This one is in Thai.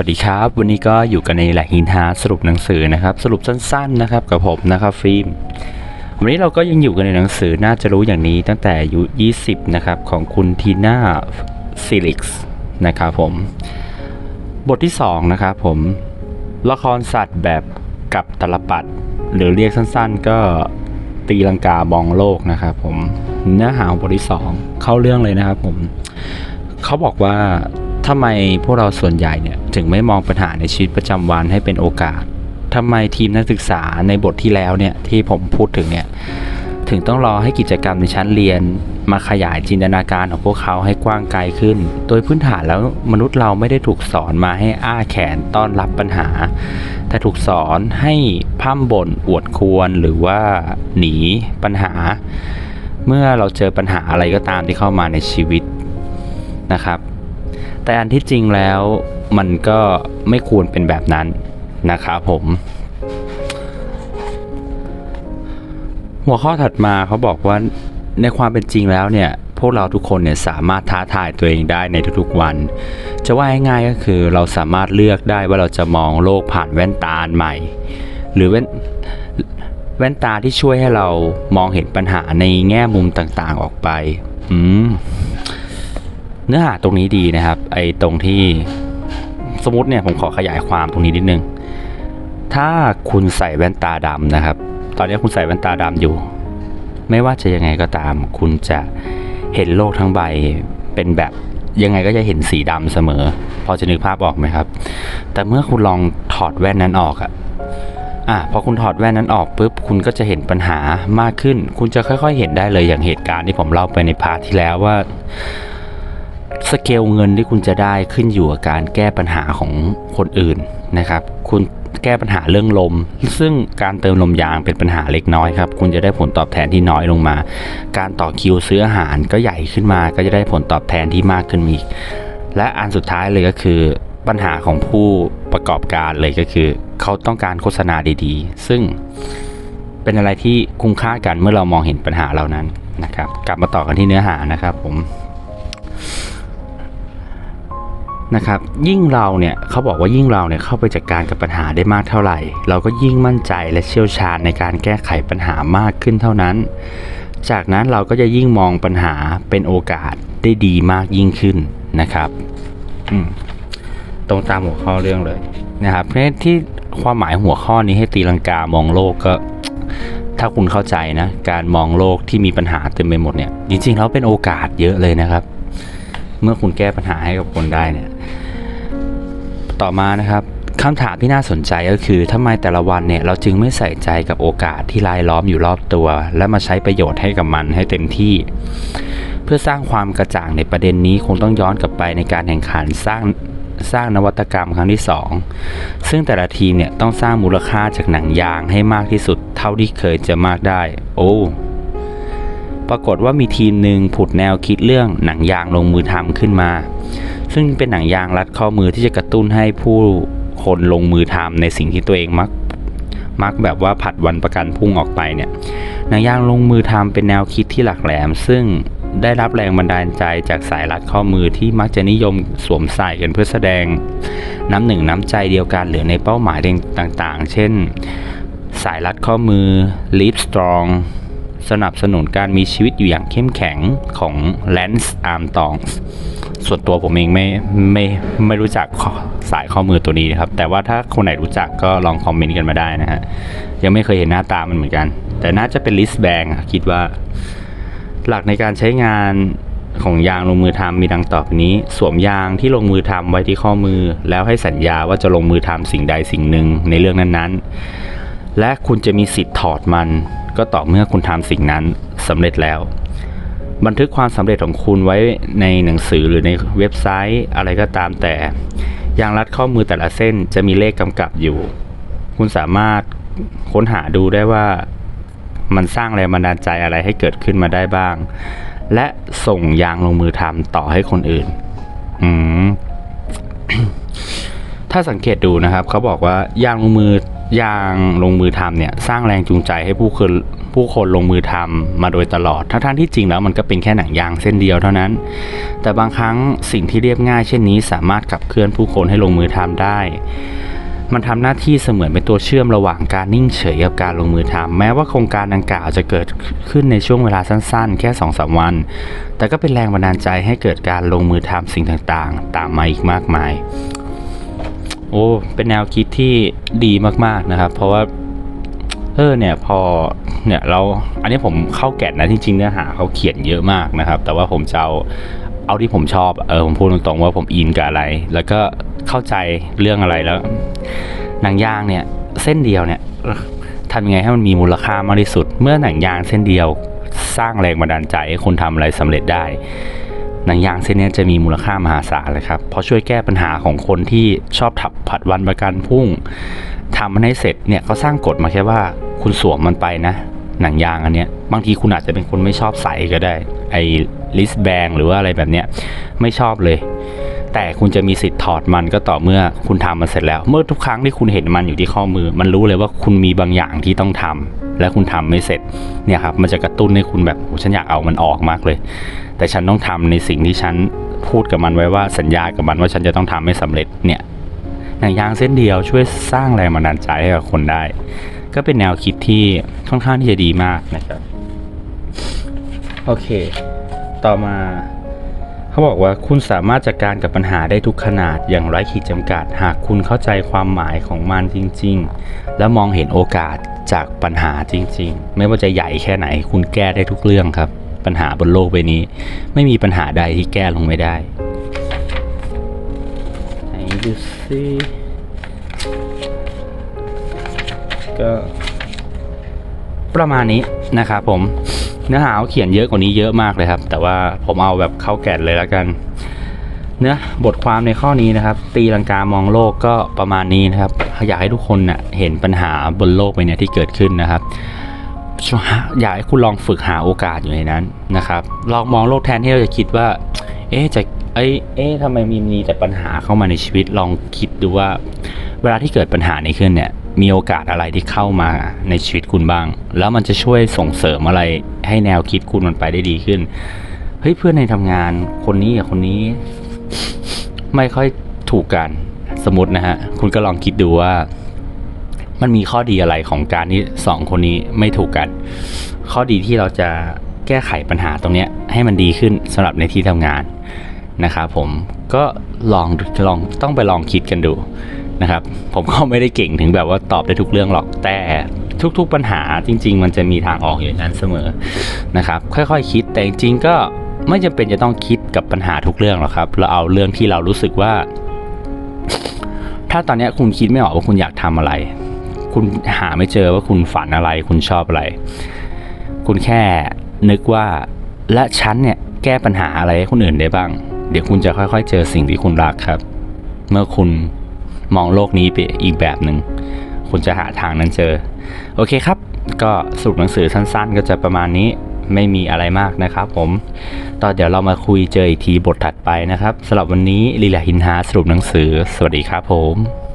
วัสดีครับ วันนี้ก็อยู่กันในแหล่งฮินฮาสรุปหนังสือนะครับ สรุปสั้นๆนะครับกับผมนะครับฟิล์มวันนี้เราก็ยังอยู่กันในหนังสือน่าจะรู้อย่างนี้ตั้งแต่อายุ20นะครับของคุณทีน่าซิลิกส์นะครับผม บทที่2นะครับผมละครสัตว์แบบกับตลปัด หรือเรียกสั้นๆ ก็ตีลังกามองโลกนะครับผมเนื้อหาของบทที่ 2 เข้าเรื่องเลยนะครับผมเขาบอกว่า ทำไมพวกเราส่วนใหญ่เนี่ยถึงไม่มองปัญหาในชีวิตประจำวันให้เป็นโอกาสทำไมทีมนักศึกษาในบทที่แล้วเนี่ยที่ผมพูดถึงเนี่ยถึงต้องรอให้กิจกรรมในชั้นเรียน มาขยายจินตนาการของพวกเขาให้กว้างไกลขึ้น โดยพื้นฐานแล้วมนุษย์เราไม่ได้ถูกสอนมาให้อ้าแขนต้อนรับปัญหา แต่ถูกสอนให้พร่ำบ่นอวดควรหรือว่าหนีปัญหา เมื่อเราเจอปัญหาอะไรก็ตามที่เข้ามาในชีวิตนะครับ แต่อันที่จริงแล้วมันก็ไม่ควรเป็นแบบนั้นนะครับผม หัวข้อถัดมาเขาบอกว่าในความเป็นจริงแล้วเนี่ยพวกเราทุกคนเนี่ยสามารถท้าทายตัวเองได้ในทุกๆวัน จะว่าง่ายๆก็คือเราสามารถเลือกได้ว่าเราจะมองโลกผ่านแว่นตาอันใหม่ หรือแว่นแว่นตาที่ช่วยให้เรามองเห็นปัญหาในแง่มุมต่างๆออกไป อืม เนื้อหาตรงนี้ดีนะครับ ไอ้ตรงที่สมมติเนี่ยผมขอขยายความตรงนี้นิดนึง ถ้าคุณใส่แว่นตาดำนะครับ ตอนนี้คุณใส่แว่นตาดำอยู่ ไม่ว่าจะยังไงก็ตาม คุณจะเห็นโลกทั้งใบเป็นแบบยังไงก็จะเห็นสีดำเสมอ พอจะนึกภาพออกไหมครับ แต่เมื่อคุณลองถอดแว่นนั้นออกอะอะพอคุณถอดแว่นนั้นออกปุ๊บคุณก็จะเห็นปัญหามากขึ้น คุณจะค่อย ๆ เห็นได้เลยอย่างเหตุการณ์ที่ผมเล่าไปในพาร์ทที่แล้วว่า สเกลเงินที่คุณจะได้ขึ้นอยู่กับการแก้ปัญหาของคนอื่นนะครับ คุณแก้ปัญหาเรื่องลม ซึ่งการเติมลมยางเป็นปัญหาเล็กน้อยครับ คุณจะได้ผลตอบแทนที่น้อยลงมา การต่อคิวซื้ออาหารก็ใหญ่ขึ้นมา ก็จะได้ผลตอบแทนที่มากขึ้นอีก และอันสุดท้ายเลยก็คือปัญหาของผู้ประกอบการเลยก็คือ เขาต้องการโฆษณาดีๆ ซึ่งเป็นอะไรที่คุ้มค่ากันเมื่อเรามองเห็นปัญหาเหล่านั้นนะครับ กลับมาต่อกันที่เนื้อหานะครับผม นะครับยิ่งเราเนี่ยเขาบอกว่ายิ่งเราเนี่ยเข้าไปจัดการกับปัญหาได้มากเท่าไหร่ เราก็ยิ่งมั่นใจและเชี่ยวชาญในการแก้ไขปัญหามากขึ้นเท่านั้น จากนั้นเราก็จะยิ่งมองปัญหาเป็นโอกาสได้ดีมากยิ่งขึ้นนะครับตรงตามหัวข้อเรื่องเลยนะครับเพราะที่ความหมายหัวข้อนี้ให้ตีลังกามองโลกก็ ถ้าคุณเข้าใจนะการมองโลกที่มีปัญหาเต็มไปหมดเนี่ยจริงๆแล้วเป็นโอกาสเยอะเลยนะครับ เมื่อคุณแก้ปัญหาให้กับคนได้เนี่ย ต่อมานะครับคำถามที่น่าสนใจก็คือทำไมแต่ละวันเนี่ยเราจึงไม่ใส่ใจกับโอกาสที่รายล้อมอยู่รอบตัว และมาใช้ประโยชน์ให้กับมันให้เต็มที่ เพื่อสร้างความกระจ่างในประเด็นนี้คงต้องย้อนกลับไปในการแข่งขันสร้างสร้างนวัตกรรมครั้งที่ 2 ซึ่งแต่ละทีมเนี่ยต้องสร้างมูลค่าจากหนังยางให้มากที่สุด เท่าที่เคยจะมากได้ โอ้ปรากฏว่ามีทีมหนึ่งผุดแนวคิดเรื่องหนังยางลงมือทำขึ้นมา ซึ่งเป็นหนังยางรัดข้อมือที่จะกระตุ้นให้ผู้คนลงมือทำในสิ่งที่ตัวเองมักมักแบบว่าผัดวันประกันพุ่งออกไปเนี่ยหนังยางลงมือทำเป็นแนวคิดที่หลักแหลม ซึ่งได้รับแรงบันดาลใจจากสายรัดข้อมือที่มักจะนิยมสวมใส่กันเพื่อแสดงน้ำหนึ่งน้ำใจเดียวกันหรือในเป้าหมายต่างๆ เช่น สายรัดข้อมือ Live Strong สนับสนุนการมีชีวิตอยู่อย่างเข้มแข็งของ Lance Armstrong ส่วนตัวผมเองไม่ไม่ไม่รู้จักสายข้อมือตัวนี้นะครับ แต่ว่าถ้าคนไหนรู้จักก็ลองคอมเมนต์กันมาได้นะฮะ ยังไม่เคยเห็นหน้าตามันเหมือนกัน แต่น่าจะเป็นลิสแบงคิดว่า หลักในการใช้งานของยางลงมือทำมีดังต่อไปนี้ สวมยางที่ลงมือทำไว้ที่ข้อมือ แล้วให้สัญญาว่าจะลงมือทำสิ่งใดสิ่งหนึ่งในเรื่องนั้นๆ และคุณจะมีสิทธิ์ถอดมัน ก็ต่อเมื่อคุณทำสิ่งนั้นสำเร็จแล้ว บันทึกความสำเร็จของคุณไว้ในหนังสือหรือในเว็บไซต์อะไรก็ตามแต่ ยางรัดข้อมือแต่ละเส้นจะมีเลขกำกับอยู่ คุณสามารถค้นหาดูได้ว่ามันสร้างแรงบันดาลใจอะไรให้เกิดขึ้นมาได้บ้าง และส่งยางลงมือทำต่อให้คนอื่น อืม ถ้าสังเกตดูนะครับเขาบอกว่ายางลงมือยางลงมือทำเนี่ยสร้างแรงจูงใจให้ผู้คนผู้คนลงมือทำมาโดยตลอดทั้งที่จริงแล้วมันก็เป็นแค่หนังยางเส้นเดียวเท่านั้น แต่บางครั้งสิ่งที่เรียบง่ายเช่นนี้ สามารถขับเคลื่อนผู้คนให้ลงมือทำได้ มันทำหน้าที่เสมือนเป็นตัวเชื่อมระหว่างการนิ่งเฉยกับการลงมือทำแม้ว่าโครงการดังกล่าวจะเกิดขึ้นในช่วงเวลาสั้นๆ แค่2อสวัน แต่ก็เป็นแรงบันดาลใจให้เกิดการลงมือทำสิ่งต่างๆ ตามมาอีกมากมาย โอ้เป็นแนวคิดที่ดีมากๆนะครับ เพราะว่าเออเนี่ยพอเนี่ยเราอันนี้ผมเข้าแก่นนะจริงๆเนื้อหาเขาเขียนเยอะมากนะครับ แต่ว่าผมจะเอาเอาที่ผมชอบเออผมพูดตรงๆว่าผมอินกับอะไร แล้วก็เข้าใจเรื่องอะไรแล้วหนังยางเนี่ยเส้นเดียวเนี่ยทำยังไงให้มันมีมูลค่ามากที่สุด เมื่อหนังยางเส้นเดียวสร้างแรงบันดาลใจให้คนทำอะไรสำเร็จได้ หนังยางเส้นนี้จะมีมูลค่ามหาศาลเลยครับเพราะช่วยแก้ปัญหาของคนที่ชอบถับผัดวันประกันพุ่งทำมันให้เสร็จเนี่ยเขาสร้างกฎมาแค่ว่าคุณสวมมันไปนะ หนังยางอันเนี้ยบางทีคุณอาจจะเป็นคนไม่ชอบใส่ก็ได้ ไอ้ลิสแบงหรือว่าอะไรแบบเนี้ยไม่ชอบเลย แต่คุณจะมีสิทธิ์ถอดมันก็ต่อเมื่อคุณทำมันเสร็จแล้ว เมื่อทุกครั้งที่คุณเห็นมันอยู่ที่ข้อมือ มันรู้เลยว่าคุณมีบางอย่างที่ต้องทำและคุณทำไม่เสร็จเนี่ยครับมันจะกระตุ้นให้คุณแบบโหฉันอยากเอามันออกมากเลย แต่ฉันต้องทำในสิ่งที่ฉันพูดกับมันไว้ว่าสัญญากับมันว่าฉันจะต้องทำให้สำเร็จเนี่ยหนังยางเส้นเดียวช่วยสร้างแรงบันดาลใจให้กับคนได้ ก็เป็นแนวคิดที่ค่อนข้างที่จะดีมากนะครับ โอเค ต่อมา เขาบอกว่าคุณสามารถจัดการกับปัญหาได้ทุกขนาดอย่างไร้ขีดจำกัด หากคุณเข้าใจความหมายของมันจริง ๆ และมองเห็นโอกาสจากปัญหาจริง ๆ ไม่ว่าจะใหญ่แค่ไหน คุณแก้ได้ทุกเรื่องครับ ปัญหาบนโลกใบนี้ ไม่มีปัญหาใดที่แก้ลงไม่ได้ไหนดูสิก็ประมาณนี้นะครับผม เนื้อหาเขาเขียนเยอะกว่านี้เยอะมากเลยครับ แต่ว่าผมเอาแบบเข้าแก่นเลยแล้วกัน เนื้อบทความในข้อนี้นะครับ ตีลังกามองโลกก็ประมาณนี้นะครับอยากให้ทุกคนนะ่ะเห็นปัญหาบนโลกใบเนี้ยที่เกิดขึ้นนะครับอยากให้คุณลองฝึกหาโอกาสอยู่ในนั้นนะครับ ลองมองโลกแทนที่เราจะคิดว่า เอ๊จะเอ้เอ๊ทำไมมีมีแต่ปัญหาเข้ามาในชีวิตลองคิดดูว่า เวลาที่เกิดปัญหานี้ขึ้นเนี่ย มีโอกาสอะไรที่เข้ามาในชีวิตคุณบ้าง แล้วมันจะช่วยส่งเสริมอะไรให้แนวคิดคุณมันไปได้ดีขึ้นเฮ้ยเพื่อนในทำงานคนนี้กับคนนี้ไม่ค่อยถูกกันสมมตินะฮะคุณก็ลองคิดดูว่า มันมีข้อดีอะไรของการที่สองคนนี้ไม่ถูกกัน ข้อดีที่เราจะแก้ไขปัญหาตรงเนี้ยให้มันดีขึ้นสำหรับในที่ทำงานนะครับผมก็ลองลองต้องไปลองคิดกันดู นะครับ ผมก็ไม่ได้เก่งถึงแบบว่าตอบได้ทุกเรื่องหรอกแต่ทุกๆปัญหาจริง ๆ มันจะมีทางออกอยู่นั้นเสมอนะครับ ค่อยๆคคิดแต่จริงๆก็ไม่จำเป็นจะต้องคิดกับปัญหาทุกเรื่องหรอกครับ เราเอาเรื่องที่เรารู้สึกว่า ถ้าตอนนี้คุณคิดไม่ออกว่าคุณอยากทำอะไร คุณหาไม่เจอว่าคุณฝันอะไร คุณชอบอะไร คุณแค่นึกว่าและฉันเนี่ยแก้ปัญหาอะไรให้คนอื่นได้บ้าง เดี๋ยวคุณจะค่อย ๆ เจอสิ่งที่คุณรักครับ เมื่อคุณ มองโลกนี้ไปอีกแบบหนึ่งคุณจะหาทางนั้นเจอ โอเคครับ ก็สรุปหนังสือสั้นๆ ก็จะประมาณนี้ไม่มีอะไรมากนะครับผมต่อเดี๋ยวเรามาคุยเจออีกทีบทถัดไปนะครับสำหรับวันนี้ลีลาหินหาสรุปหนังสือ สวัสดีครับผม